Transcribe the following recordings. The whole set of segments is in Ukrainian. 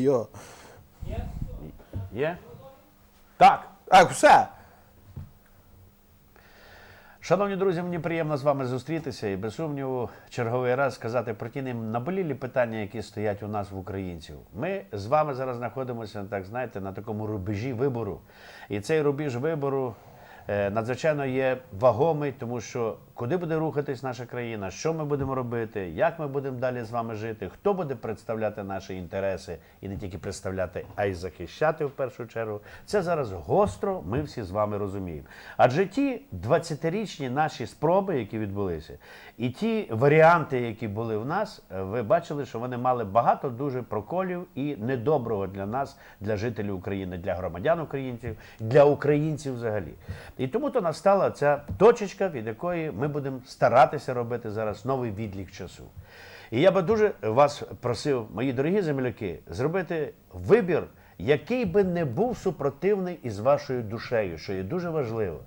Йо. Є? Так. А, все. Шановні друзі, мені приємно з вами зустрітися і без сумніву черговий раз сказати про ті наболілі питання, які стоять у нас в українців. Ми з вами зараз знаходимося, так знаєте, на такому рубежі вибору. І цей рубіж вибору надзвичайно є вагомий, тому що куди буде рухатись наша країна, що ми будемо робити, як ми будемо далі з вами жити, хто буде представляти наші інтереси і не тільки представляти, а й захищати в першу чергу. Це зараз гостро. Ми всі з вами розуміємо. Адже ті 20-річні наші спроби, які відбулися, і ті варіанти, які були в нас, е, ви бачили, що вони мали багато дуже проколів і недоброго для нас, для жителів України, для громадян українців, для українців взагалі. І тому то настала ця точечка, від якої ми будемо старатися робити зараз новий відлік часу. І я би дуже вас просив, мої дорогі земляки, зробити вибір, який би не був супротивний із вашою душею, що є дуже важливо.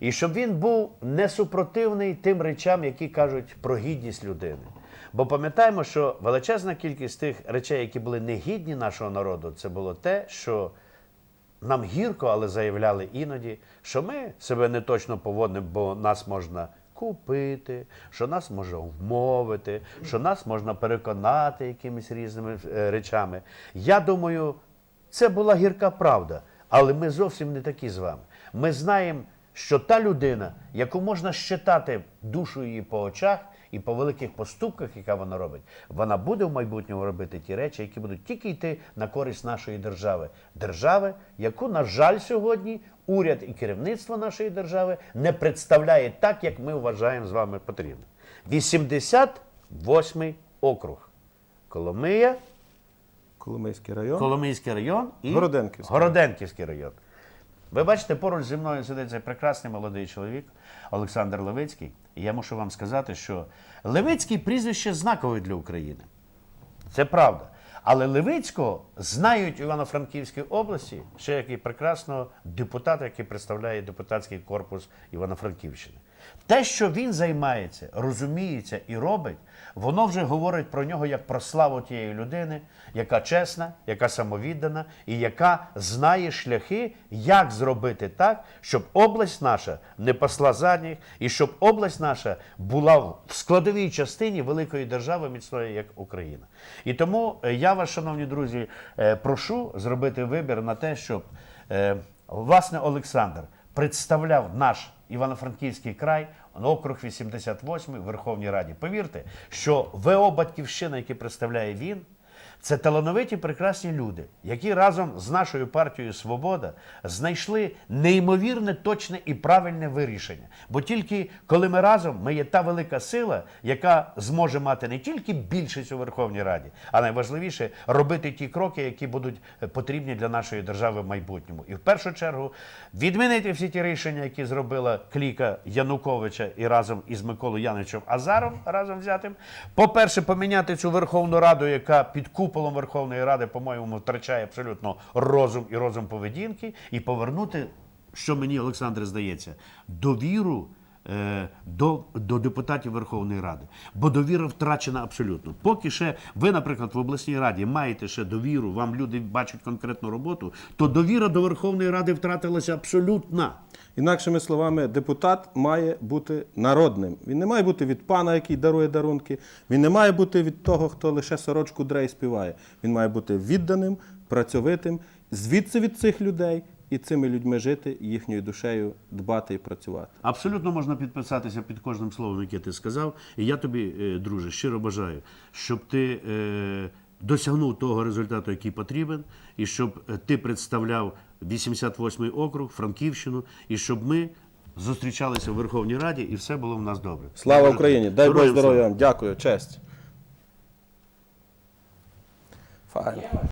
І щоб він був не супротивний тим речам, які кажуть про гідність людини. Бо пам'ятаємо, що величезна кількість тих речей, які були негідні нашого народу, це було те, що нам гірко, але заявляли іноді, що ми себе не точно поводимо, бо нас можна купити, що нас може вмовити, що нас можна переконати якимись різними е, речами. Я думаю, це була гірка правда, але ми зовсім не такі з вами. Ми знаємо, що та людина, яку можна щитати душу її по очах і по великих поступках, яка вона робить, вона буде в майбутньому робити ті речі, які будуть тільки йти на користь нашої держави. Держави, яку, на жаль, сьогодні уряд і керівництво нашої держави не представляє так, як ми вважаємо з вами потрібно. 88 округ. Коломия, Коломийський район. Коломийський район і Городенківський. Городенківський район. Ви бачите, поруч зі мною сидить цей прекрасний молодий чоловік Олександр Левицький. І я мушу вам сказати, що Левицький прізвище знакове для України. Це правда. Але Левицького знають Івано-Франківській області ще як і прекрасного депутата, який представляє депутатський корпус Івано-Франківщини. Те, що він займається, розуміється і робить, воно вже говорить про нього як про славу тієї людини, яка чесна, яка самовіддана і яка знає шляхи, як зробити так, щоб область наша не пасла задніх, і щоб область наша була в складовій частині великої держави міцної, як Україна. І тому е, я вас, шановні друзі, е, прошу зробити вибір на те, щоб е, власне Олександр представляв наш Івано-Франківський край, округ 88 в Верховній Раді. Повірте, що ВО Батьківщина, який представляє він, це талановиті прекрасні люди, які разом з нашою партією Свобода знайшли неймовірне, точне і правильне вирішення. Бо тільки коли ми разом, ми є та велика сила, яка зможе мати не тільки більшість у Верховній Раді, а найважливіше робити ті кроки, які будуть е, потрібні для нашої держави в майбутньому. І в першу чергу відмінити всі ті рішення, які зробила кліка Януковича і разом із Миколою Яновичем Азаром разом взятим. По-перше, поміняти цю Верховну Раду, яка під куполом Верховної Ради, по-моєму, втрачає абсолютно розум і розум поведінки, і повернути, що мені, Олександре, здається, довіру. е, До, до депутатів Верховної Ради, бо довіра втрачена абсолютно. Поки ще ви, наприклад, в обласній раді маєте ще довіру, вам люди бачать конкретну роботу, то довіра до Верховної Ради втратилася абсолютно. Інакшими словами, депутат має бути народним. Він не має бути від пана, який дарує дарунки. Він не має бути від того, хто лише сорочку дрей співає. Він має бути відданим, працьовитим, звідси від цих людей і цими людьми жити, їхньою душею дбати і працювати. Абсолютно можна підписатися під кожним словом, яке ти сказав. І я тобі, е, друже, щиро бажаю, щоб ти е, досягнув того результату, який потрібен, і щоб е, ти представляв 88-й округ, Франківщину, і щоб ми зустрічалися в Верховній Раді, і все було в нас добре. Слава Україні! Дай Бог здоров'я вам! Дякую, честь. Файно.